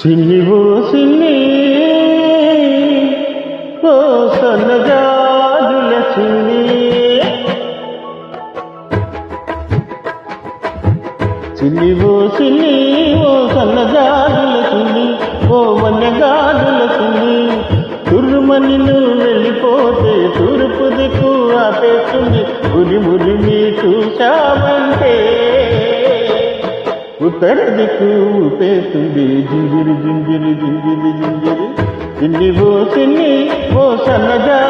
సిన్ని ఓ సిన్ని ఓ సన్నజాజుల సిన్ని సిన్ని ఓ సిన్ని ఓ సన్నజాజుల సిన్ని ఓ వన్యగాజుల సిన్ని తుర్రుమని నువ్వు వెళ్ళిపోతే తూర్పు దిక్కు ఆపేస్తుంది ఉత్తర దిక్కు ఊపేస్తుంది జింజిరి జింజిరి జింజిరి జింజిరి ఇన్ని ఓ చిన్ని ఓ సన్నగాజుల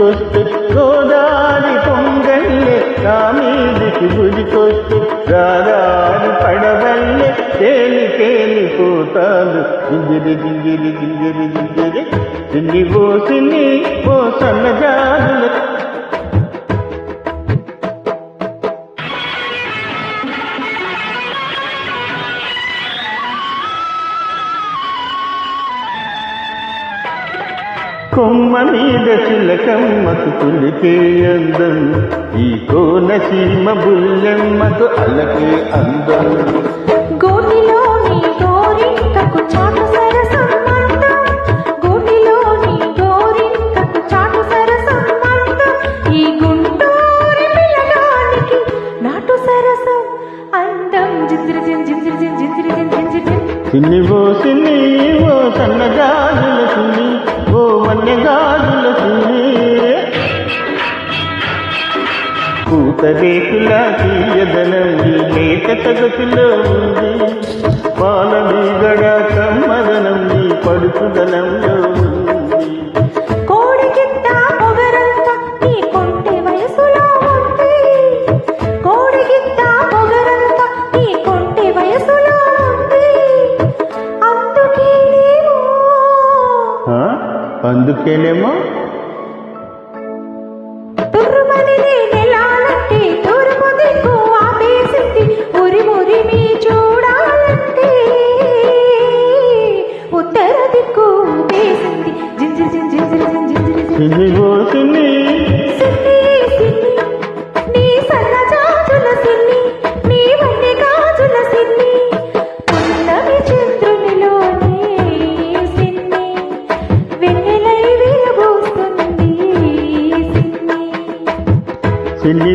మీదికి గుడికొస్తే గోదారి పొంగల్లే నా మీదికి గుడికొస్తే రాదారి పడవల్లే తేలి తేలిపోతాను జింజిరి జింజిరి జింజిరి జింజిరి చిన్ని ఓ చిన్ని ఓ సన్నజాజుల కొమ్మ మీద చిలకమ్మకు పులికే అందం. ఈ కోనసీమ బుల్లెమ్మకు అలకే అందం. గోటిలోని గోరింకకు పూతరేకుల తీయదనం ఈ లేత తగతులో ఉంది. పాల మీగడ కమ్మదనం ఈ పడుకుదనంలో ఉంది. చిన్ని ఓ సిన్ని సిన్ని నీ